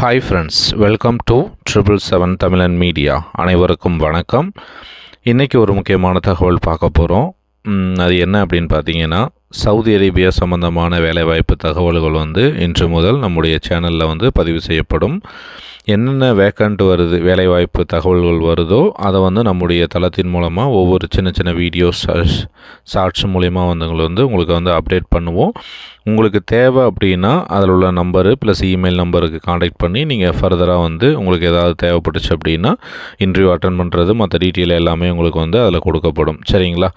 Hi friends welcome to triple seven Tamilan media அனைவருக்கும் வணக்கம். இன்றைக்கி ஒரு முக்கியமான தகவல் பார்க்க போகிறோம் அது என்ன அப்படின்னு பார்த்தீங்கன்னா சவுதி அரேபியா சம்பந்தமான வேலைவாய்ப்பு தகவல்கள் வந்து இன்று முதல் நம்முடைய சேனலில் வந்து பதிவு செய்யப்படும். என்னென்ன வேக்கண்ட் வருது வேலைவாய்ப்பு தகவல்கள் வருதோ அதை வந்து நம்முடைய தளத்தின் மூலமாக ஒவ்வொரு சின்ன சின்ன வீடியோஸ் ஷார்ட்ஸ் மூலிமா வந்து வந்து உங்களுக்கு வந்து அப்டேட் பண்ணுவோம். உங்களுக்கு தேவை அப்படின்னா அதில் உள்ள நம்பரு ப்ளஸ் இமெயில் நம்பருக்கு காண்டாக்ட் பண்ணி நீங்கள் ஃபர்தராக வந்து உங்களுக்கு ஏதாவது தேவைப்பட்டுச்சு அப்படின்னா இன்டர்வியூ அட்டன் பண்ணுறது மற்ற டீட்டெயில் எல்லாமே உங்களுக்கு வந்து அதில் கொடுக்கப்படும். சரிங்களா?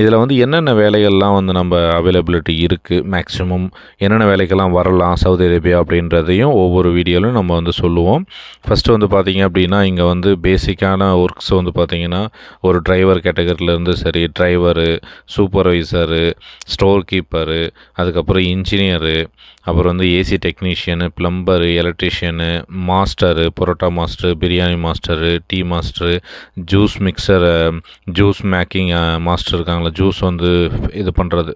இதில் வந்து என்னென்ன வேலைகள்லாம் வந்து நம்ம அவைலபிலிட்டி இருக்குது மேக்ஸிமம் என்னென்ன வேலைக்கெல்லாம் வரலாம் சவுதி அரேபியா அப்படின்றதையும் ஒவ்வொரு வீடியோலையும் நம்ம வந்து சொல்லுவோம். ஃபஸ்ட்டு வந்து பார்த்திங்க அப்படின்னா இங்கே வந்து பேசிக்கான ஒர்க்ஸ் வந்து பார்த்திங்கன்னா ஒரு டிரைவர் கேட்டகரியிலேருந்து சரி டிரைவரு சூப்பர்வைசரு ஸ்டோர் கீப்பரு அதுக்கப்புறம் இன்ஜினியரு அப்புறம் வந்து AC technician plumber electrician master parotta master biryani master tea master juice mixer juice making master இருக்காங்களா ஜூஸ் வந்து இது பண்ணுறது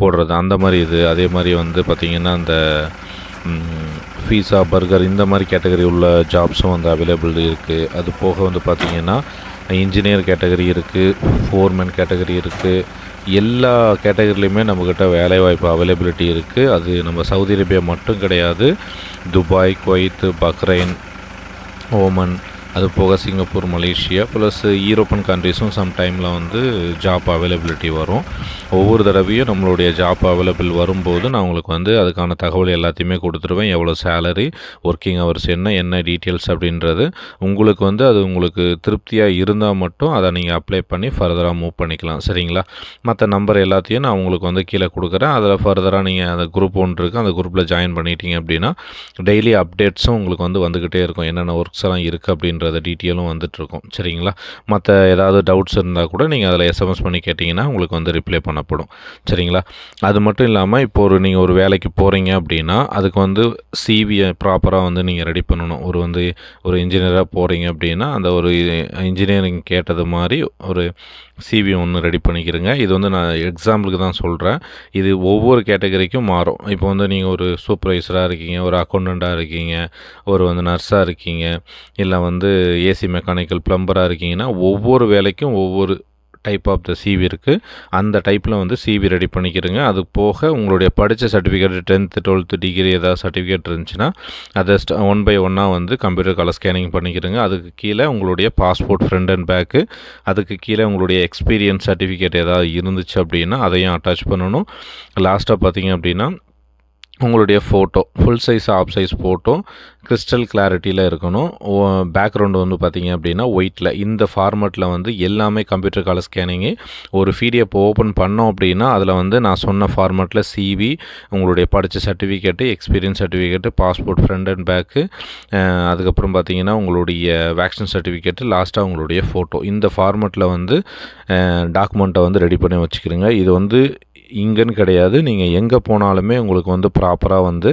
போடுறது. அந்த மாதிரி இது. அதே மாதிரி வந்து பார்த்திங்கன்னா அந்த பீஸா பர்கர் இந்த மாதிரி கேட்டகரி உள்ள ஜாப்ஸும் வந்து அவைலபிள் இருக்குது அது போக வந்து பார்த்திங்கன்னா இன்ஜினியர் கேட்டகரி இருக்குது ஃபோர்மேன் கேட்டகரி இருக்குது எல்லா கேட்டகரிலையுமே நம்மக்கிட்ட வேலைவாய்ப்பு அவைலபிலிட்டி இருக்குது அது நம்ம சவுதி அரேபியா மட்டும் கிடையாது. துபாய் குவைத்து பக்ரைன் ஓமன் அது போக சிங்கப்பூர் மலேசியா ப்ளஸ் யூரோப்பன் கண்ட்ரிஸும் சம் டைமில் வந்து ஜாப் அவைலபிலிட்டி வரும். ஒவ்வொரு தடவையும் நம்மளுடைய ஜாப் அவைலபிள் வரும்போது நான் உங்களுக்கு வந்து அதுக்கான தகவல் எல்லாத்தையுமே கொடுத்துருவேன். எவ்வளோ சேலரி ஒர்க்கிங் ஹவர்ஸ் என்ன என்ன டீட்டெயில்ஸ் அப்படின்றது. உங்களுக்கு வந்து அது உங்களுக்கு திருப்தியாக இருந்தால் மட்டும் அதை நீங்கள் அப்ளை பண்ணி ஃபர்தராக மூவ் பண்ணிக்கலாம். சரிங்களா? மற்ற நம்பர் எல்லாத்தையும் நான் உங்களுக்கு வந்து கீழே கொடுக்குறேன். அதில் ஃபர்தராக நீங்கள் அந்த குரூப் ஒன்று இருக்குது அந்த குரூப்பில் ஜாயின் பண்ணிட்டீங்க அப்படின்னா டெய்லி அப்டேட்ஸும் உங்களுக்கு வந்து வந்துக்கிட்டே இருக்கும். என்னென்ன ஒர்க்ஸ் எல்லாம் இருக்குது அப்படின்றது. டீட்டெயிலும் வந்துட்டுருக்கும். சரிங்களா? மற்ற ஏதாவது டவுட்ஸ் இருந்தால் கூட நீங்கள் அதில் எஸ்எம்எஸ் பண்ணி கேட்டிங்கன்னா உங்களுக்கு வந்து ரிப்ளை பண்ணப்படும். சரிங்களா? அது மட்டும் இல்லாமல் இப்போ ஒரு நீங்கள் ஒரு வேலைக்கு போகிறீங்க அப்படின்னா அதுக்கு வந்து சிவியை ப்ராப்பராக வந்து நீங்கள் ரெடி பண்ணணும். ஒரு வந்து ஒரு இன்ஜினியராக போகிறீங்க அப்படின்னா அந்த ஒரு இன்ஜினியரிங் கேட்டது மாதிரி ஒரு சிவி ஒன்று ரெடி பண்ணிக்கிறேங்க இது வந்து நான் எக்ஸாம்பிளுக்கு தான் சொல்கிறேன் இது ஒவ்வொரு கேட்டகரிக்கும் மாறும். இப்போ வந்து நீங்கள் ஒரு சூப்பர்வைசராக இருக்கீங்க ஒரு அக்கௌண்டண்ட்டாக இருக்கீங்க ஒரு வந்து நர்ஸாக இருக்கீங்க இல்லை வந்து ஏசி மெக்கானிக்கல் ப்ளம்பராக இருக்கீங்கன்னா ஒவ்வொரு வேலைக்கும் ஒவ்வொரு டைப் ஆஃப் த சிவி இருக்குது அந்த டைப்பில் வந்து சிவி ரெடி பண்ணிக்கிறங்க அது போக உங்களுடைய படித்த சர்டிஃபிகேட் டென்த்து டுவெல்த்து டிகிரி ஏதாவது சர்டிஃபிகேட் இருந்துச்சுன்னா அதை ஒன் பை ஒன்னாக வந்து கம்ப்யூட்டர் கலர் ஸ்கேனிங் பண்ணிக்கிறங்க அதுக்கு கீழே உங்களுடைய பாஸ்போர்ட் ஃப்ரண்ட் அண்ட் பேக்கு அதுக்கு கீழே உங்களுடைய எக்ஸ்பீரியன்ஸ் சர்டிஃபிகேட் ஏதாவது இருந்துச்சு அப்படின்னா அதையும் அட்டாச் பண்ணணும். லாஸ்ட்டாக பார்த்தீங்க அப்படின்னா உங்களுடைய photo full size half size photo crystal கிளாரிட்டியில் இருக்கணும். பேக்ரவுண்டு வந்து பார்த்திங்க அப்படின்னா ஒயிட்டில் இந்த ஃபார்மெட்டில் வந்து எல்லாமே கம்ப்யூட்டர் கால ஸ்கேனிங்கு ஒரு பிடிஎஃப் ஓப்பன் பண்ணோம் அப்படின்னா அதில் வந்து நான் சொன்ன ஃபார்மெட்டில் சிவி உங்களுடைய படித்த certificate experience certificate passport front and back அதுக்கப்புறம் பார்த்தீங்கன்னா உங்களுடைய வேக்சின் சர்டிஃபிகேட்டு லாஸ்ட்டாக உங்களுடைய ஃபோட்டோ இந்த ஃபார்மெட்டில் வந்து டாக்குமெண்ட்டை வந்து ரெடி பண்ணி வச்சுக்கிறேங்க இது வந்து இங்கேன்னு கிடையாது. நீங்கள் எங்கே போனாலுமே உங்களுக்கு வந்து ப்ராப்பராக வந்து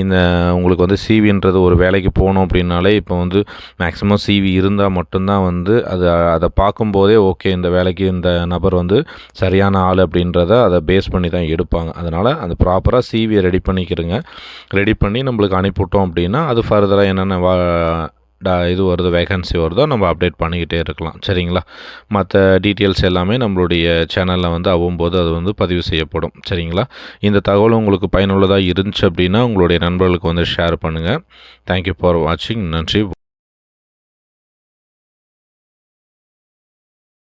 இந்த உங்களுக்கு வந்து சிவின்றது ஒரு வேலைக்கு போகணும் அப்படின்னாலே இப்போ வந்து மேக்ஸிமம் சிவி இருந்தால் மட்டும்தான் வந்து அது அதை பார்க்கும்போதே ஓகே இந்த வேலைக்கு இந்த நபர் வந்து சரியான ஆள் அப்படின்றத அதை பேஸ் பண்ணி தான் எடுப்பாங்க. அதனால் அந்த ப்ராப்பராக சிவியை ரெடி பண்ணிக்கிறங்க. ரெடி பண்ணி நம்மளுக்கு அனுப்பிவிட்டோம் அப்படின்னா அது ஃபர்தராக என்னென்ன வா இது வருதோ வேகன்சி வருதோ நம்ம அப்டேட் பண்ணிக்கிட்டே இருக்கலாம். சரிங்களா? மற்ற டீட்டெயில்ஸ் எல்லாமே நம்மளுடைய சேனலில் வந்து அவ்வம்போது அது வந்து பதிவு செய்யப்படும். சரிங்களா? இந்த தகவல் உங்களுக்கு பயனுள்ளதாக இருந்துச்சு அப்படின்னா உங்களுடைய நண்பர்களுக்கு வந்து ஷேர் பண்ணுங்கள் தேங்க்யூ ஃபார் வாட்சிங் நன்றி.